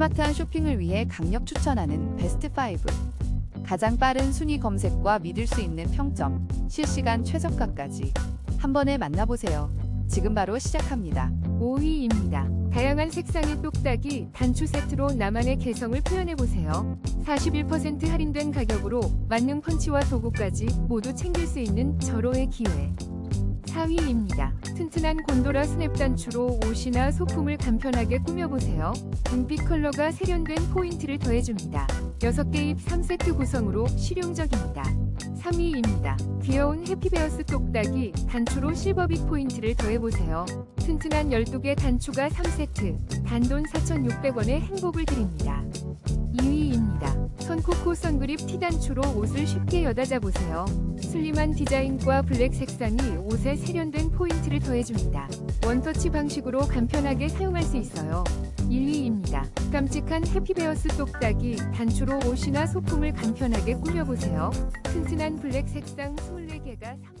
스마트한 쇼핑을 위해 강력 추천하는 베스트 5. 가장 빠른 순위 검색과 믿을 수 있는 평점, 실시간 최저가까지 한 번에 만나보세요. 지금 바로 시작합니다. 5위입니다. 다양한 색상의 똑딱이 단추 세트로 나만의 개성을 표현해보세요. 41% 할인된 가격으로 만능 펀치와 도구까지 모두 챙길 수 있는 절호의 기회. 4위입니다. 튼튼한 곤도라 스냅 단추로 옷이나 소품을 간편하게 꾸며보세요. 은빛 컬러가 세련된 포인트를 더해줍니다. 6개 입 3세트 구성으로 실용적입니다. 3위입니다. 귀여운 해피베어스 똑딱이 단추로 실버빅 포인트를 더해보세요. 튼튼한 12개 단추가 3세트, 단돈 4,600원의 행복을 드립니다. 2위입니다. 선코코 선그립 티단추로 옷을 쉽게 여다자 보세요. 슬림한 디자인과 블랙 색상이 옷에 세련된 포인트를 더해줍니다. 원터치 방식으로 간편하게 사용할 수 있어요. 1위입니다. 깜찍한 해피베어스 똑딱이 단추로 옷이나 소품을 간편하게 꾸며보세요. 튼튼한 블랙 색상 24개가